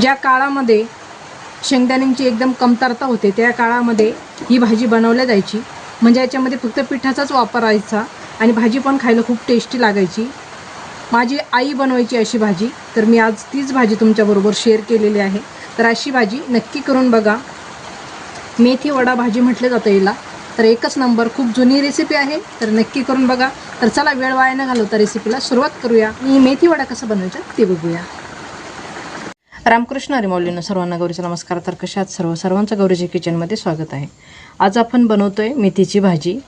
ज्या काळामध्ये शेंगदाण्यांची एकदम कमतरता होते त्या काळामध्ये ही भाजी बनवल्या जायची. म्हणजे याच्यामध्ये फक्त पिठाचाच वापरायचा आणि भाजी पण खायला खूप टेस्टी लागायची. माझी आई बनवायची अशी भाजी तर मी आज तीच भाजी तुमच्याबरोबर शेअर केलेली आहे. तर अशी भाजी नक्की करून बघा. मेथी वडा भाजी म्हटलं जातं याला. तर एकच नंबर खूप जुनी रेसिपी आहे तर नक्की करून बघा. तर चला वेळ वाया न घालवता रेसिपीला सुरुवात करूया. मी मेथी वडा कसा बनवायचा ते बघूया. रामकृष्ण अरिमौलीनं सर्वांना गौरीचा नमस्कार. तर कशात सर्व सर्वांचं गौरीच्या किचनमध्ये स्वागत आहे. आज आपण बनवतोय मेथीची भाजी.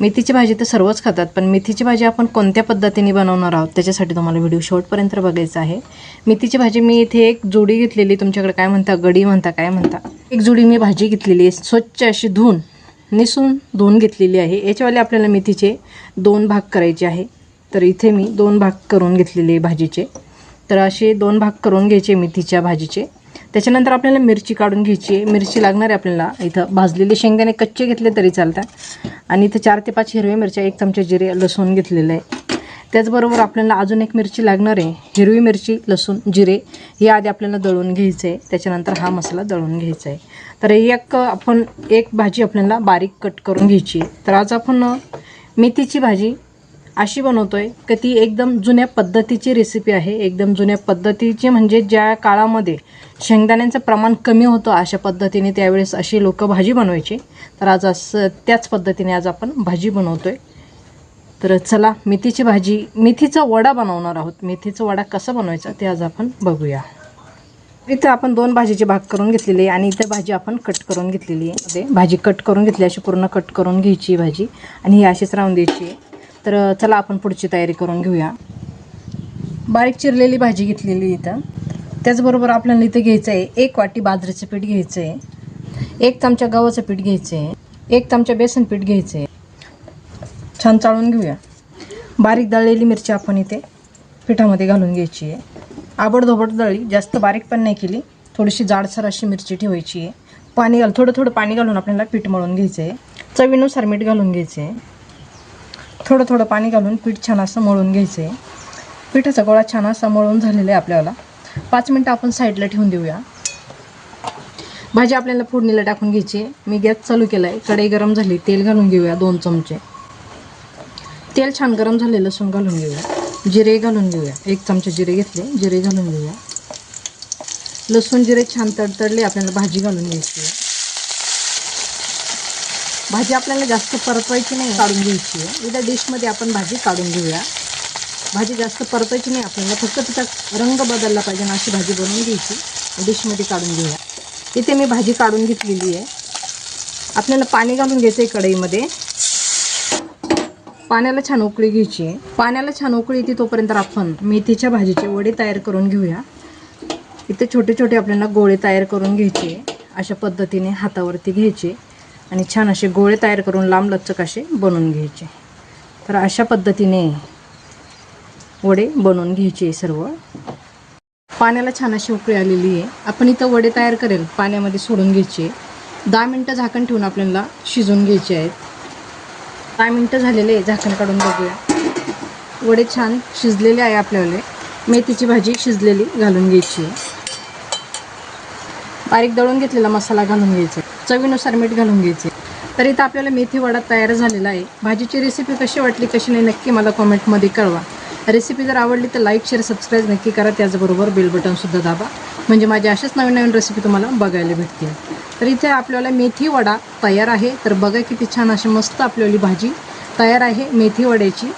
मेथीची भाजी तर सर्वच खातात पण मेथीची भाजी आपण कोणत्या पद्धतीने बनवणार आहोत त्याच्यासाठी तुम्हाला व्हिडिओ शॉर्टपर्यंत बघायचा आहे. मेथीची भाजी मी इथे एक जोडी घेतलेली तुमच्याकडे काय म्हणता गडी म्हणता काय म्हणता. एक जोडी मी भाजी घेतलेली आहे स्वच्छ अशी धुवून निसून धुवून घेतलेली आहे. याच्यावाले आपल्याला मेथीचे दोन भाग करायचे आहे. तर इथे मी दोन भाग करून घेतलेले आहे भाजीचे. तर असे दोन भाग करून घ्यायचे मेथीच्या भाजीचे. त्याच्यानंतर आपल्याला मिरची काढून घ्यायची आहे. मिरची लागणार आहे आपल्याला इथं. भाजलेले शेंगदाणे कच्चे घेतले तरी चालतात. आणि इथं चार ते पाच हिरव्या मिरच्या एक चमचा जिरे लसूण घेतलेलं आहे. त्याचबरोबर आपल्याला अजून एक मिरची लागणार आहे. हिरवी मिरची लसूण जिरे हे आधी आपल्याला दळून घ्यायचं आहे त्याच्यानंतर हा मसाला दळून घ्यायचा आहे. तर एक आपण एक भाजी आपल्याला बारीक कट करून घ्यायची आहे. तर आज आपण मेथीची भाजी अशी बनवतोय की ती एकदम जुन्या पद्धतीची रेसिपी आहे. एकदम जुन्या पद्धतीची म्हणजे ज्या काळामध्ये शेंगदाण्यांचं प्रमाण कमी होतं अशा पद्धतीने त्यावेळेस अशी लोक भाजी बनवायची. तर आज असं त्याच पद्धतीने आज आपण भाजी बनवतोय. तर चला मेथीची भाजी मेथीचा वडा बनवणार आहोत. मेथीचा वडा कसा बनवायचा ते आज आपण बघूया. इथं आपण दोन भाजीचे भाग करून घेतलेले आहे आणि इथं भाजी आपण कट करून घेतलेली आहे. भाजी कट करून घेतली अशी पूर्ण कट करून घ्यायची भाजी आणि ही अशीच राहून द्यायची आहे. तर चला आपण पुढची तयारी करून घेऊया. बारीक चिरलेली भाजी घेतलेली इथं. त्याचबरोबर आपल्याला इथं घ्यायचं आहे एक वाटी बाजरीचं पीठ घ्यायचं आहे एक चमचा गव्हाचं पीठ घ्यायचं आहे एक चमचा बेसन पीठ घ्यायचं आहे छान चाळून घेऊया. बारीक दळलेली मिरची आपण इथे पिठामध्ये घालून घ्यायची आहे आबडधोबड दळी जास्त बारीक पण नाही केली. थोडीशी जाडसर अशी मिरची ठेवायची आहे पाणी घाल थोडं थोडं पाणी घालून आपल्याला पीठ मळून घ्यायचं आहे चवीनुसार मीठ घालून घ्यायचं आहे थोडं थोडं पाणी घालून पीठ छान असं मळून घ्यायचं आहे पिठाचा गोळा छान असा मळून झालेला आहे आपल्याला. पाच मिनटं आपण साईडला ठेवून देऊया. भाजी आपल्याला फोडणीला टाकून घ्यायची मी गॅस चालू केला आहे कढई गरम झाली. तेल घालून घेऊया दोन चमचे. तेल छान गरम झाले लसूण घालून घेऊया. जिरे घालून घेऊया. एक चमचे जिरे घेतले. जिरे घालून घेऊया. लसूण जिरे छान तडतडले. आपल्याला भाजी घालून घ्यायची आहे. भाजी आपल्याला जास्त परतवायची नाही. काढून घ्यायची आहे. इथं डिशमध्ये आपण भाजी काढून घेऊया. भाजी जास्त परतायची नाही. आपल्याला फक्त तिचा रंग बदलला पाहिजे आणि अशी भाजी बनवून घ्यायची. डिशमध्ये काढून घेऊया. इथे मी भाजी काढून घेतलेली आहे. आपल्याला पाणी घालून घ्यायचं आहे कढईमध्ये. पाण्याला छान उकळी घ्यायची आहे. पाण्याला छान उकळी येते तोपर्यंत आपण मेथीच्या भाजीचे वडे तयार करून घेऊया. इथे छोटे छोटे आपल्याला गोळे तयार करून घ्यायचे अशा पद्धतीने हातावरती घ्यायचे आणि छान असे गोळे तयार करून लांब लचक असे बनवून घ्यायचे. तर अशा पद्धतीने वडे बनवून घ्यायचे सर्व. पाण्याला छान अशी उकळी आलेली आहे. आपण इथं वडे तयार करेल पाण्यामध्ये सोडून घ्यायचे. दहा मिनटं झाकण ठेवून आपल्याला शिजवून घ्यायचे आहेत. दहा मिनटं झालेले आहे झाकण काढून बघूया. वडे छान शिजलेले आहे आपल्याला. मेथीची भाजी शिजलेली घालून घ्यायची. आहे बारीक दळून घेतलेला मसाला घालून घ्यायचा चवीनुसार मीठ घालून घ्यायचे. तर इथं आपल्याला मेथी वडा तयार झालेला आहे. भाजीची रेसिपी कशी वाटली कशी नाही नक्की मला कॉमेंटमध्ये कळवा. रेसिपी जर आवडली तर लाईक शेअर सबस्क्राईब नक्की करा. त्याचबरोबर बेल बटनसुद्धा दाबा. म्हणजे माझ्या अशाच नवीन नवीन रेसिपी तुम्हाला बघायला भेटतील. तर इथे आपल्याला मेथी वडा तयार आहे. तर बघा किती छान अशी मस्त आपल्याली भाजी तयार आहे. मेथी वड्याची.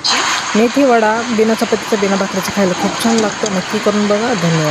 मेथी वडा बिना चपातीचा बिना भाकरीचा खायला खूप छान लागतो. नक्की करून बघा. धन्यवाद.